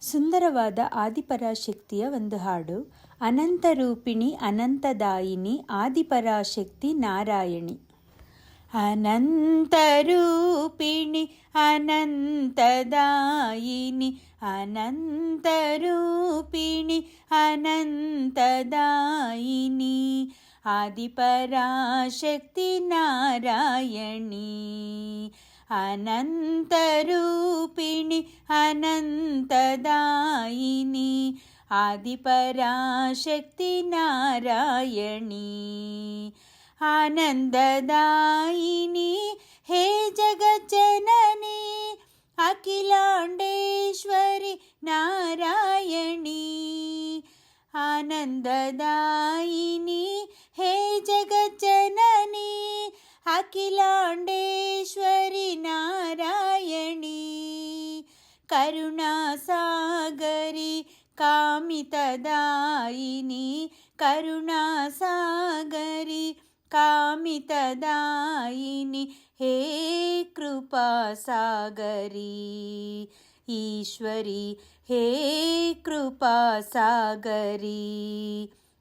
ಸುಂದರವಾದ ಆದಿಪರಾಶಕ್ತಿಯ ಒಂದು ಹಾಡು. ಅನಂತರೂಪಿಣಿ ಅನಂತದಾಯಿನಿ ಆದಿಪರಾಶಕ್ತಿ ನಾರಾಯಣಿ. ಅನಂತರೂಪಿಣಿ ಅನಂತದಾಯಿನಿ ಅನಂತರೂಪಿಣಿ ಅನಂತದಾಯಿನಿ ಆದಿಪರಾಶಕ್ತಿ ನಾರಾಯಣಿ. അനന്തരൂപിണി അനന്തദായിനി ആദിപരാശക്തി നാരായണി. ആനന്ദദായിനി ഹേ ജഗജനനി അഖിലാണ്ടേശ്വരി നാരായണി. ആനന്ദദായിനി ഹേ ജഗജനനി അഖിലാണ്ടേ नारायणी करुणासागरि कामितदायिनि करुणासागरि कामितदायिनि हे कृपासागरी ईश्वरी हे कृपासागरी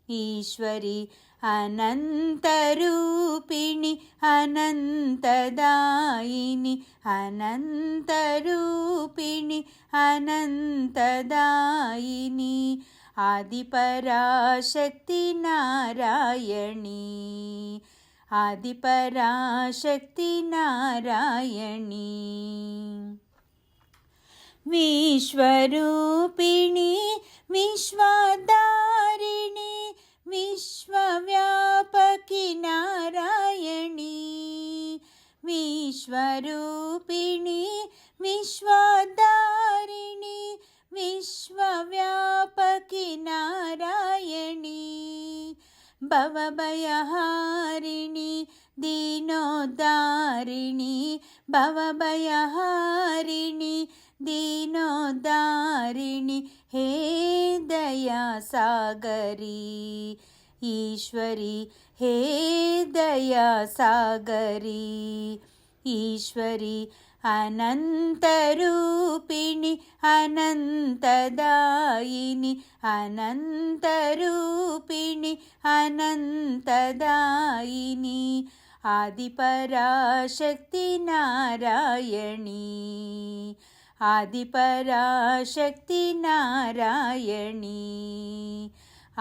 ईश्वरी അനന്തരൂപിണി അനന്തദായിനി. അനന്തരൂപിണി അനന്തദായിനി. ആദിപരാശക്തി നാരായണി. ആദിപരാശക്തി നാരായണി. വിശ്വരൂപിണി വിശ്വദാ विश्वरूपिणि विश्वदारिणि विश्वव्यापकि नारायणी भवभयहारिणि दीनोद्धारिणि भवभयहारिणि दीनोद्धारिणि हे दयासागरी ईश्वरी हे दयासागरी ഈശ്വരി അനന്തരൂപിണി അനന്തദായിനി അനന്തരൂപിണി അനന്തദായിനി ആദിപരാശക്തി നാരായണി ആദിപരാശക്തി നാരായണി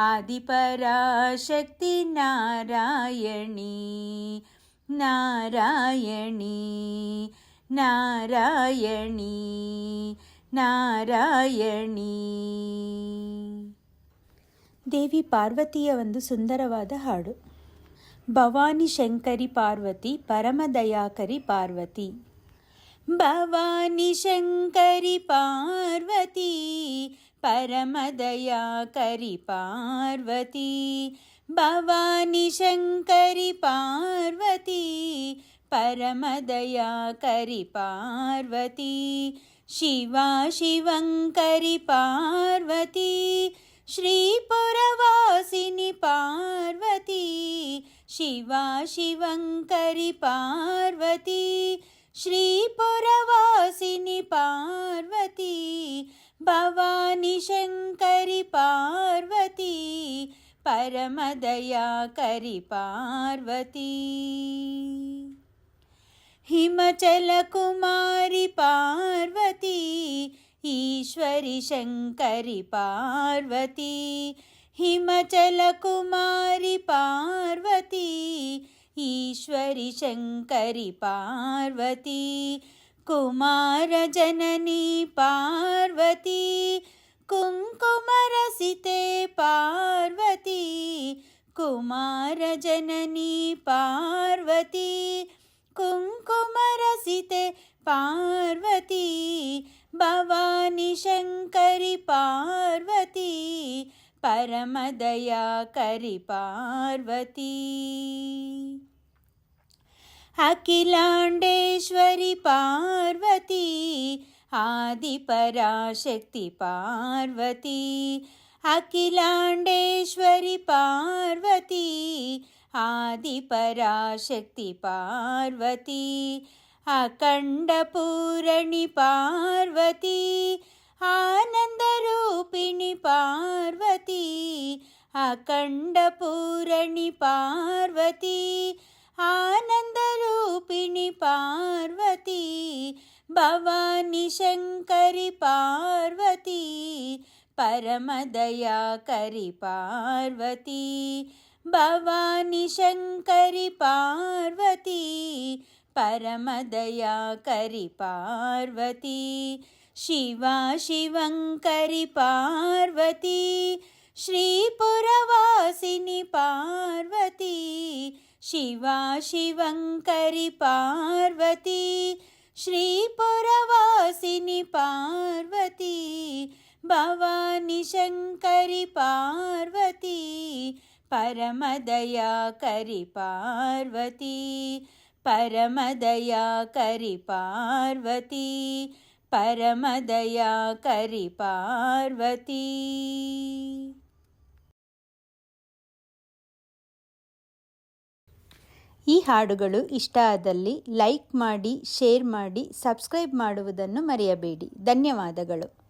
ആദിപരാശക്തി നാരായണി നാരായണി നാരായണി ನಾರಾಯಣಿ ದೇವಿ ಪಾರ್ವತಿಯ ಒಂದು ಸುಂದರವಾದ ಹಾಡು ಭವಾನಿ ಶಂಕರಿ ಪಾರ್ವತಿ ಪರಮದಯಾಕರಿ ಪಾರ್ವತಿ ಭವಾನಿ ಶಂಕರಿ ಪಾರ್ವತಿ ಪರಮದಯಾಕರಿ ಪಾರ್ವತಿ భవాని శంకరి పార్వతీ परमदयाकरि पार्वती शिवा शिवङ्करि पार्वती श्रीपुरवासिनि पार्वती शिवा शिवङ्करि पार्वती श्रीपुरवासिनि पार्वती भवानि शङ्करि पार्वती परमदयाकरि पार्वती हिमचलकुमारि पार्वती ईश्वरि शङ्करि पार्वती हिमचलकुमारि पार्वती ईश्वरि शङ्करि पार्वती कुमारजननी पार्वती कुङ्कुमरसिते पार्वती कुमारजननी पार्वती कुङ्कुमरसिते पार्वती भवानि शङ्करि पार्वती परमदयाकरि पार्वती अखिलाण्डेश्वरि पार्वती आदिपराशक्ति पार्वती అఖిలాండేశ్వరి పార్వతీ ఆదిపరాశక్తి పార్వతీ అఖండపూరణి పార్వతీ ఆనందరూపిణి పార్వతీ అఖండపూరణి పార్వతీ ఆనందరూపిణి పార్వతీ భవాని శంకరి పార్వతీ परमदया करि पार्वती भवानि शङ्करि पार्वती परमदया करि पार्वती शिवा शिवङ्करि पार्वती श्रीपुरवासिनि पार्वती शिवा शिवङ्करि पार्वती श्रीपुरवासिनि पार्वती ಭವಾನಿ ಶಂಕರಿ ಪಾರ್ವತಿ, ಪರಮದಯಾ ಕರಿ ಪಾರ್ವತಿ, ಪರಮದಯಾ ಕರಿ ಪಾರ್ವತಿ, ಪರಮದಯಾ ಕರಿ ಪಾರ್ವತಿ. ಈ ಹಾಡುಗಳು ಇಷ್ಟ ಆದಲ್ಲಿ ಲೈಕ್ ಮಾಡಿ, ಶೇರ್ ಮಾಡಿ, ಸಬ್ಸ್ಕ್ರೈಬ್ ಮಾಡುವುದನ್ನು ಮರೆಯಬೇಡಿ. ಧನ್ಯವಾದಗಳು.